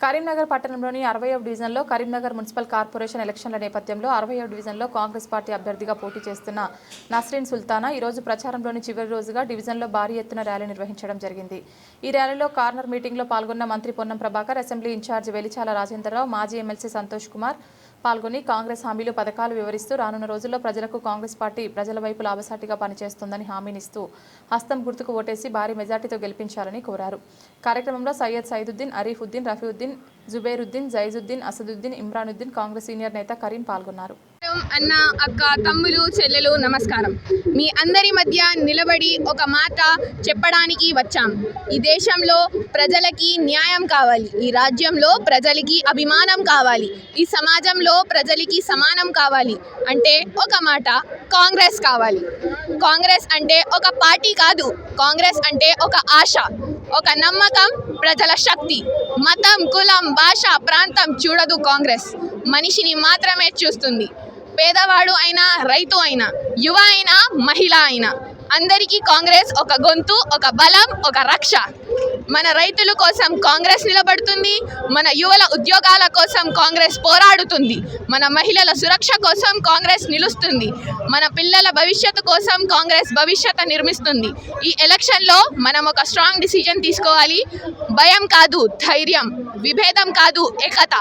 కరీంనగర్ పట్టణంలోని అరవై డివిజన్లో కరీంనగర్ మున్సిపల్ కార్పొరేషన్ ఎలక్షన్ల నేపథ్యంలో అరవయవ డివిజన్లో కాంగ్రెస్ పార్టీ అభ్యర్థిగా పోటీ చేస్తున్న నస్రీన్ సుల్తానా ఈ రోజు ప్రచారంలోని చివరి రోజుగా డివిజన్లో భారీ ఎత్తున ర్యాలీ నిర్వహించడం జరిగింది. ఈ ర్యాలీలో కార్నర్ మీటింగ్లో పాల్గొన్న మంత్రి Ponnam Prabhakar assembly in charge Velichala Rajendra Rao మాజీ ఎమ్మెల్సీ సంతోష్ కుమార్ పాల్గొని కాంగ్రెస్ హామీలు పథకాలు వివరిస్తూ రానున్న రోజుల్లో ప్రజలకు కాంగ్రెస్ పార్టీ ప్రజల వైపు లాభసాటిగా పనిచేస్తుందని హామీనిస్తూ హస్తం గుర్తుకు ఓటేసి భారీ మెజార్టీతో గెలిపించాలని కోరారు. కార్యక్రమంలో సయ్యద్ సైదుద్దీన్ అరీఫుద్దీన్ రఫీవుద్దీన్ జుబేరుద్దీన్ జైజుద్దీన్ అసదుద్దీన్ ఇమ్రానుద్దీన్ కాంగ్రెస్ సీనియర్ నేత కరీం పాల్గొన్నారు. అన్న అక్క తమ్ములు చెల్లెలు నమస్కారం. మీ అందరి మధ్య నిలబడి ఒక మాట చెప్పడానికి వచ్చాం. ఈ దేశంలో ప్రజలకి న్యాయం కావాలి. ఈ రాజ్యంలో ప్రజలకి అభిమానం కావాలి. ఈ సమాజంలో ప్రజలకి సమానం కావాలి అంటే ఒక మాట కాంగ్రెస్ కావాలి. కాంగ్రెస్ అంటే ఒక పార్టీ కాదు. కాంగ్రెస్ అంటే ఒక ఆశ ఒక నమ్మకం ప్రజల శక్తి మతం కులం భాష ప్రాంతం చూడదు కాంగ్రెస్. మనిషిని మాత్రమే చూస్తుంది. పేదవాడు అయినా రైతు అయినా యువ అయినా మహిళ అయినా అందరికీ కాంగ్రెస్ ఒక గొంతు ఒక బలం ఒక రక్ష. మన రైతుల కోసం కాంగ్రెస్ నిలబడుతుంది మన యువల ఉద్యోగాల కోసం కాంగ్రెస్ పోరాడుతుంది మన మహిళల సురక్ష కోసం కాంగ్రెస్ నిలుస్తుంది మన పిల్లల భవిష్యత్తు కోసం కాంగ్రెస్ భవిష్యత్తు నిర్మిస్తుంది. ఈ ఎలక్షన్లో మనం ఒక స్ట్రాంగ్ డిసిజన్ తీసుకోవాలి. భయం కాదు ధైర్యం. విభేదం కాదు ఏకత.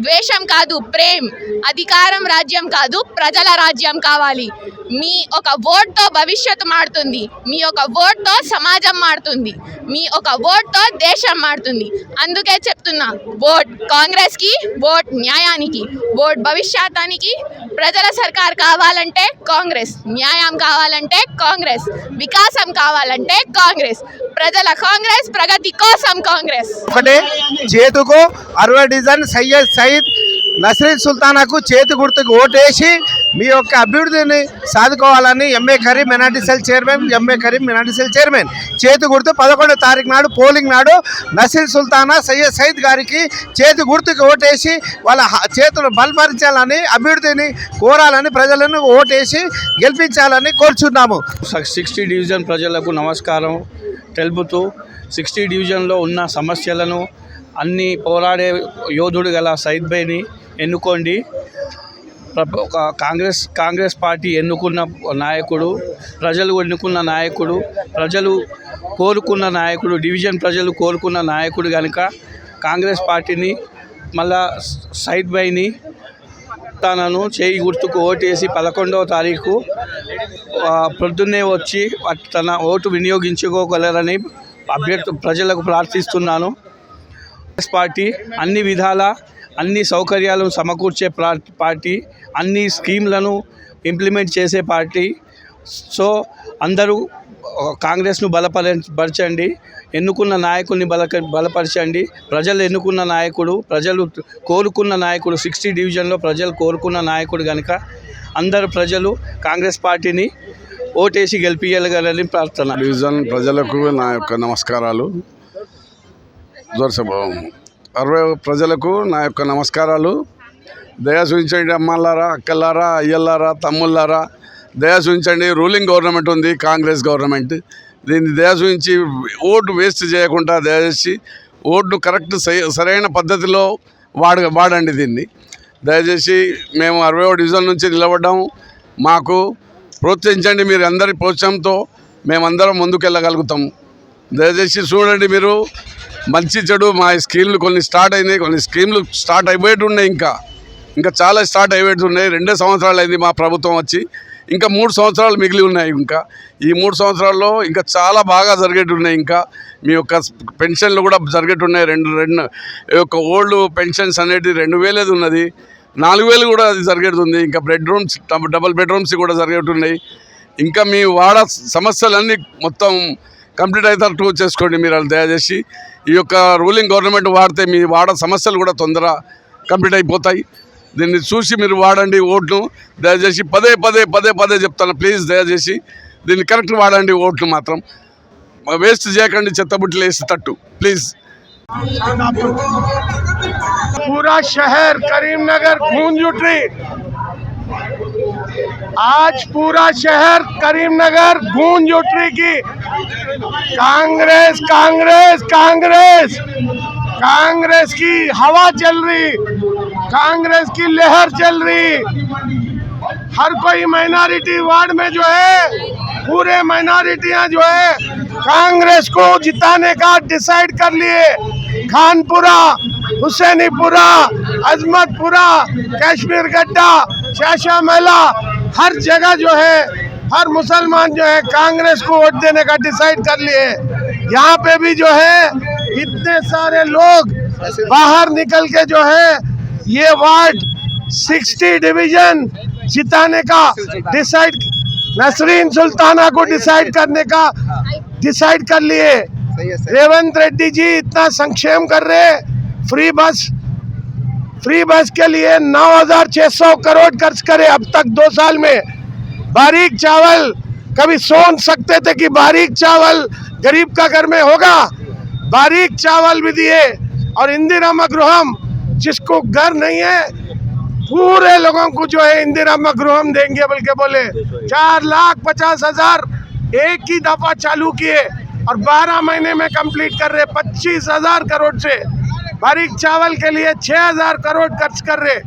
ద్వేషం కాదు ప్రేమ్. అధికారం రాజ్యం కాదు ప్రజల రాజ్యం కావాలి. మీ ఒక ఓట్తో భవిష్యత్తు మారుతుంది. మీ ఒక ఓట్తో సమాజం మారుతుంది. మీ ఒక ఓట్ ఓట్తో దేశం మారుతుంది. అందుకే చెప్తున్నా ఓట్ కాంగ్రెస్కి ఓట్ న్యాయానికి ఓట్ భవిష్యత్తానికి ప్రజల సర్కార్ కావాలంటే కాంగ్రెస్ న్యాయం కావాలంటే కాంగ్రెస్ వికాసం కావాలంటే కాంగ్రెస్ ప్రజల కాంగ్రెస్ ప్రగతి కోసం కాంగ్రెస్. చేతుకు అరవై డిజైన్ సయ్యద్ సయీద్ నస్రీన్ సుల్తానాకు చేతి గుర్తుకు ఓటేసి మీ యొక్క అభివృద్ధిని సాధుకోవాలని MA Karim minority cell chairman MA Karim minority cell chairman చేతి గుర్తు పదకొండో తారీఖు నాడు పోలింగ్ నాడు నసీర్ సుల్తానా సయ్యద్ సైద్ గారికి చేతి గుర్తుకు ఓటేసి వాళ్ళ చేతులు బలపరచాలని అభివృద్ధిని కోరాలని ప్రజలను ఓటేసి గెలిపించాలని కోరుచున్నాము. సిక్స్టీ డివిజన్ ప్రజలకు నమస్కారం. తెలుపుతూ సిక్స్టీ డివిజన్లో ఉన్న సమస్యలను అన్ని పోరాడే యోధుడు గల సైద్ బైని ఎన్నుకోండి. కాంగ్రెస్ కాంగ్రెస్ పార్టీ ఎన్నుకున్న నాయకుడు ప్రజలు ఎన్నుకున్న నాయకుడు ప్రజలు కోరుకున్న నాయకుడు డివిజన్ ప్రజలు కోరుకున్న నాయకుడు కనుక కాంగ్రెస్ పార్టీని మళ్ళా సైడ్ బైని తనను చేయి గుర్తుకు ఓటేసి పదకొండవ తారీఖు పొద్దున్నే ప్రొద్దున్నే వచ్చి తన ఓటు వినియోగించుకోగలరని అభ్యర్థు ప్రజలకు ప్రార్థిస్తున్నాను. కాంగ్రెస్ పార్టీ అన్ని విధాల అన్ని సౌకర్యాలను సమకూర్చే పార్టీ అన్ని స్కీమ్లను ఇంప్లిమెంట్ చేసే పార్టీ. సో అందరూ కాంగ్రెస్ను బలపర పరచండి ఎన్నుకున్న నాయకుడిని బల బలపరచండి. ప్రజలు ఎన్నుకున్న నాయకుడు ప్రజలు కోరుకున్న నాయకుడు సిక్స్టీ డివిజన్లో ప్రజలు కోరుకున్న నాయకుడు కనుక అందరు ప్రజలు కాంగ్రెస్ పార్టీని ఓటేసి గెలిపించగలని ప్రార్థన. డివిజన్ ప్రజలకు నా యొక్క నమస్కారాలు. దోర్సభావం అరవై ప్రజలకు నా యొక్క నమస్కారాలు. దయ చూపించండి అమ్మలారా అక్కలారా అయ్యల్లారా తమ్ముళ్ళారా దయ చూపించండి రూలింగ్ గవర్నమెంట్ ఉంది కాంగ్రెస్ గవర్నమెంట్. దీన్ని దయ చూపించి ఓటు వేస్ట్ చేయకుండా దయచేసి ఓటు కరెక్ట్ సై- సరైన పద్ధతిలో వాడ వాడండి దీన్ని. దయచేసి మేము అరవై డివిజన్ నుంచి నిలబడ్డాం. మాకు ప్రోత్సహించండి మీరు అందరి ప్రోత్సాహంతో మేమందరం ముందుకెళ్ళగలుగుతాము దయచేసి చూడండి మీరు మంచి చెడు మా స్కీమ్లు కొన్ని స్టార్ట్ అయినాయి కొన్ని స్కీమ్లు స్టార్ట్ అయిపోయేటి ఉన్నాయి ఇంకా. ఇంకా చాలా స్టార్ట్ అయిపోయేటి ఉన్నాయి రెండే సంవత్సరాలు అయింది మా ప్రభుత్వం వచ్చి. ఇంకా మూడు సంవత్సరాలు మిగిలి ఉన్నాయి ఇంకా. ఈ మూడు సంవత్సరాల్లో ఇంకా చాలా బాగా జరిగేటి ఉన్నాయి ఇంకా. మీ యొక్క పెన్షన్లు కూడా జరిగేటి ఉన్నాయి రెండు రెండు యొక్క ఓల్డ్ పెన్షన్స్ అనేది రెండు వేలేది ఉన్నది. నాలుగు వేలు కూడా అది జరిగేటుంది. ఇంకా బెడ్రూమ్స్ డబుల్ బెడ్రూమ్స్ కూడా జరిగేటున్నాయి ఇంకా మీ వాడ సమస్యలన్నీ మొత్తం కంప్లీట్ అవుతారు చేసుకోండి మీరు వాళ్ళు దయచేసి ఈ యొక్క రూలింగ్ గవర్నమెంట్ వాడితే మీ వాడ సమస్యలు కూడా తొందర కంప్లీట్ అయిపోతాయి దీన్ని చూసి మీరు వాడండి ఓట్లు దయచేసి పదే పదే పదే పదే చెప్తాను ప్లీజ్ దయచేసి దీన్ని కరెక్ట్ వాడండి ఓట్లు మాత్రం వేస్ట్ చేయకండి చెత్తబుట్టలు వేసి తట్టు ప్లీజ్ पूरा शहर करीमनगर गूंज उठी आज पूरा शहर करीमनगर गूंज उठी कि कांग्रेस कांग्रेस कांग्रेस। कांग्रेस की हवा चल रही, कांग्रेस की लहर चल रही। हर कोई माइनॉरिटी वार्ड में जो है, पूरे माइनॉरिटियाँ जो है, कांग्रेस को जिताने का डिसाइड कर लिए। खानपुरा, हुसैनीपुरा, अजमतपुरा, कश्मीर गड्ढा शाशा मेला हर जगह जो है हर मुसलमान जो है कांग्रेस को वोट देने का डिसाइड कर लिए यहाँ पे भी जो है इतने सारे लोग बाहर निकल के जो है ये वार्ड 60 डिवीज़न जिताने का डिसाइड नसरीन सुल्ताना को डिसाइड करने का डिसाइड कर लिए रेवंत रेड्डी जी इतना संक्षेम कर रहे फ्री बस फ्री बस के लिए 9,600 करोड़ खर्च करे अब तक दो साल में। बारीक चावल। कभी सोच सकते थे कि बारीक चावल गरीब का घर में होगा? बारीक चावल भी दिए और इंदिरा गृहम जिसको घर नहीं है, पूरे लोगों को जो है इंदिरा गृहम देंगे बोल के बोले। चार लाख पचास हज़ार एक ही दफ़ा चालू किए और बारह महीने में कंप्लीट कर रहे, पच्चीस हज़ार करोड़ से। बारीक चावल के लिए छह हज़ार करोड़ खर्च कर रहे।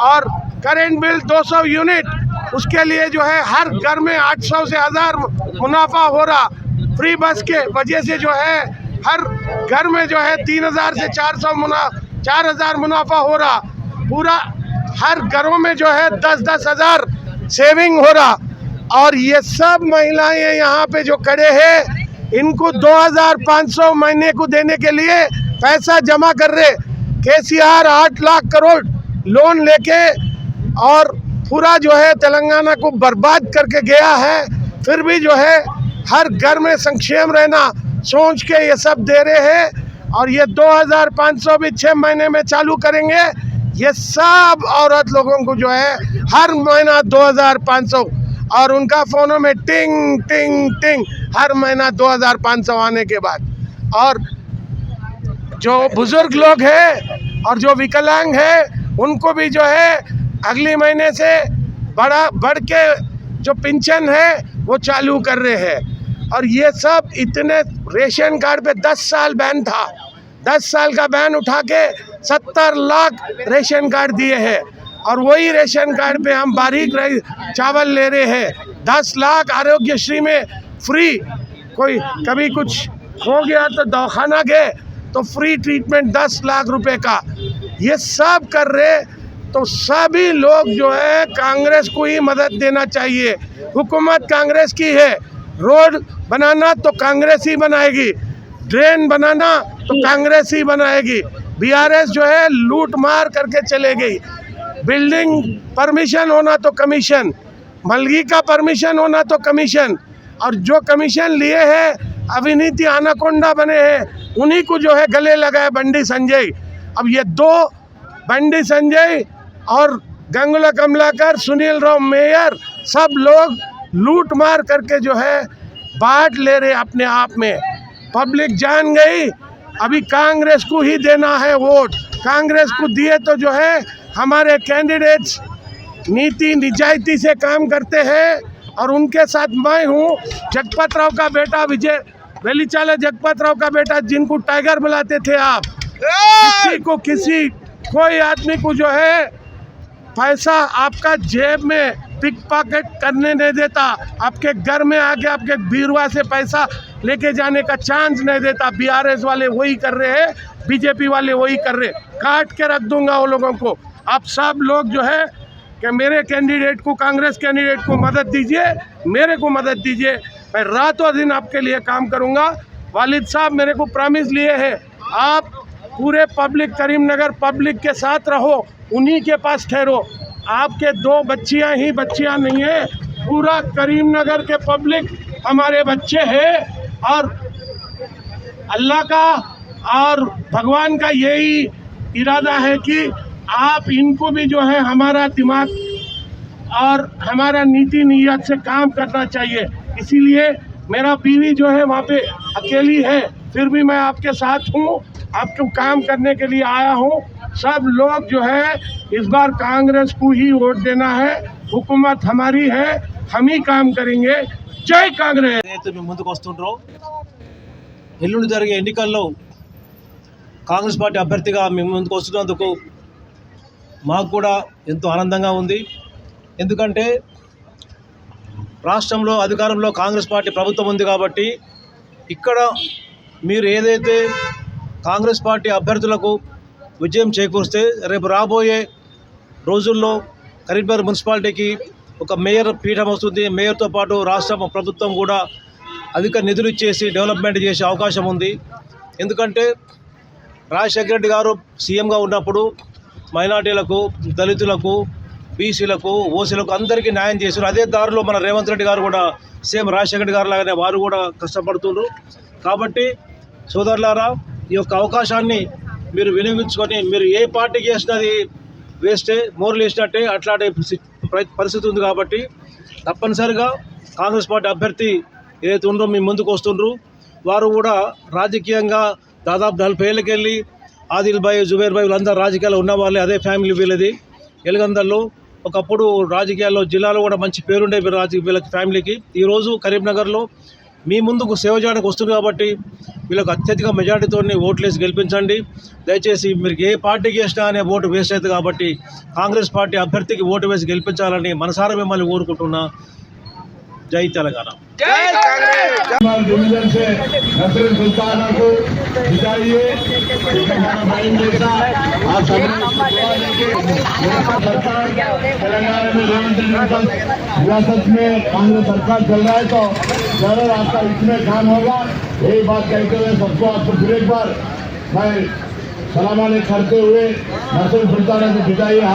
और करेंट बिल 200 यूनिट उसके लिए जो है हर घर में 800 से हज़ार मुनाफा हो रहा। फ्री बस के वजह से जो है हर घर में जो है 3000 से 400 मुना 4000 मुनाफा हो रहा। पूरा हर घरों में जो है दस दस हज़ार सेविंग हो रहा। और ये सब महिलाएँ यहाँ पे जो खड़े हैं, इनको 2500 महीने को देने के लिए पैसा जमा कर रहे। के सी आर आठ लाख करोड़ लोन लेके और पूरा जो है तेलंगाना को बर्बाद करके गया है, फिर भी जो है हर घर में संक्षेम रहना सोच के ये सब दे रहे हैं और ये 2500 भी छः महीने में चालू करेंगे। ये सब औरत लोगों को जो है हर महीना 2500 और उनका फोनों में टिंग टिंग टिंग हर महीना 2500 आने के बाद। और जो बुज़ुर्ग लोग हैं और जो विकलांग हैं, उनको भी जो है अगले महीने से बड़ा, बढ़ के जो पेंशन है, वो चालू कर रहे हैं। और ये सब इतने रेशन कार्ड पे 10 साल बैन था। 10 साल का बैन उठा के 70 लाख रेशन कार्ड दिए हैं। और वही रेशन कार्ड पे हम बारीक चावल ले रहे हैं। 10 लाख आरोग्यश्री में फ्री कोई कभी कुछ हो गया तो दवाखाना गए तो फ्री ट्रीटमेंट 10 लाख रुपए का। ये सब कर रहे तो सभी लोग जो है कांग्रेस को ही मदद देना चाहिए। हुकूमत कांग्रेस की है। रोड बनाना तो कांग्रेस ही बनाएगी। ड्रेन बनाना तो कांग्रेस ही बनाएगी। बीआरएस जो है लूट मार करके चले गई। बिल्डिंग परमिशन होना तो कमीशन। मलगी का परमिशन होना तो कमीशन। और जो कमीशन लिए हैं, अविनीति आनाकोंडा बने हैं, उन्हीं को जो है गले लगाए बंडी संजय। अब ये दो बंडी संजय और गंगुला कमलाकर सुनील राव मेयर सब लोग लूट मार करके जो है बांट ले रहे अपने आप में। पब्लिक जान गई अभी कांग्रेस को ही देना है वोट। कांग्रेस को दिए तो जो है हमारे कैंडिडेट्स नीति निजायती से काम करते हैं और उनके साथ मैं हूँ जगपत राव का बेटा विजय वेलीचाले जगपत राव का बेटा जिनको टाइगर बुलाते थे आप। किसी को किसी कोई आदमी को जो है पैसा आपका जेब में पिक पॉकेट करने नहीं देता। आपके घर में आके आपके बीरवा से पैसा लेके जाने का चांस नहीं देता। बीआरएस वाले वही कर रहे हैं बीजेपी वाले वही कर रहे काट के रख दूँगा वो लोगों को। आप सब लोग जो है, कि मेरे कैंडिडेट को, कांग्रेस कैंडिडेट को मदद दीजिए, मेरे को मदद दीजिए। मैं रातों दिन आपके लिए काम करूँगा। वालिद साहब मेरे को प्रॉमिस लिए है। आप पूरे पब्लिक, करीमनगर पब्लिक के साथ रहो, उन्हीं के पास ठहरो। आपके दो बच्चियाँ ही बच्चियाँ नहीं है, पूरा करीमनगर के पब्लिक हमारे बच्चे हैं और अल्लाह का और भगवान का यही इरादा है कि आप इनको भी जो है हमारा दिमाग और हमारा नीति नियत से काम करना चाहिए। इसीलिए मेरा बीवी जो है वहाँ पे अकेली है, फिर भी मैं आपके साथ हूँ। आपको काम करने के लिए आया हूँ सब लोग जो है इस बार कांग्रेस को ही वोट देना है हुकूमत हमारी है हम ही काम करेंगे जय कांग्रेस ఏదైతే మేము ముందుకు వస్తుండ్రో ఎల్లుండి జరిగే ఎన్నికల్లో కాంగ్రెస్ పార్టీ అభ్యర్థిగా మీ ముందుకు వస్తున్నందుకు మాకు కూడా ఎంతో ఆనందంగా ఉంది ఎందుకంటే రాష్ట్రంలో అధికారంలో కాంగ్రెస్ పార్టీ ప్రభుత్వం ఉంది కాబట్టి ఇక్కడ మీరు ఏదైతే కాంగ్రెస్ పార్టీ అభ్యర్థులకు విజయం చేకూరిస్తే రేపు రాబోయే రోజుల్లో కరీంనగర్ మున్సిపాలిటీకి ఒక మేయర్ పీఠం వస్తుంది. మేయర్తో పాటు రాష్ట్ర ప్రభుత్వం కూడా అధిక నిధులు ఇచ్చేసి డెవలప్మెంట్ చేసే అవకాశం ఉంది. ఎందుకంటే రాజశేఖర రెడ్డి గారు సీఎంగా ఉన్నప్పుడు మైనార్టీలకు దళితులకు బీసీలకు ఓసీలకు అందరికీ న్యాయం చేశారు. అదే దారిలో మన రేవంత్ రెడ్డి గారు కూడా సేమ్ రాజశేఖర రెడ్డి గారు లాగానే వారు కూడా కష్టపడుతున్నారు కాబట్టి సోదరులారా ఈ యొక్క అవకాశాన్ని మీరు వినియోగించుకొని మీరు ఏ పార్టీకి వేసినది వేస్టే మోర్లు వేసినట్టే అట్లాంటి పరిస్థితి ఉంది కాబట్టి తప్పనిసరిగా కాంగ్రెస్ పార్టీ అభ్యర్థి ఏదైతే ఉందో మీ ముందుకు వస్తుండ్రు. వారు కూడా రాజకీయంగా దాదాపు నలభై ఏళ్ళకి వెళ్ళి ఆదిల్ భాయ్ జుబేర్ భాయ్ వీళ్ళందరూ రాజకీయాల్లో ఉన్నవాళ్ళే అదే ఫ్యామిలీ వీళ్ళది. ఎలుగందల్లో ఒకప్పుడు రాజకీయాల్లో జిల్లాలో కూడా మంచి పేరుండే రాజకీయ వీళ్ళకి ఫ్యామిలీకి. ఈరోజు కరీంనగర్లో మీ ముందుకు సేవ చేయడానికి వస్తుంది కాబట్టి వీళ్ళకు అత్యధిక మెజార్టీతో ఓట్లేసి గెలిపించండి. దయచేసి మీరు ఏ పార్టీకి వేసినా అనే ఓటు వేస్ట్ అవుతుంది కాబట్టి కాంగ్రెస్ పార్టీ అభ్యర్థికి ఓటు వేసి గెలిపించాలని మనసారా మిమ్మల్ని కోరుకుంటున్నా. जय तेलंगाना। डिवीज़न रियासत में कांग्रेस। सरकार चल रहा है तो ज़रूर आपका इसमें काम होगा यही बात कहते हुए सबको आपको फिर एक बार मैं सलामाने करते हुए नसल सुल्ताना को जिताइए।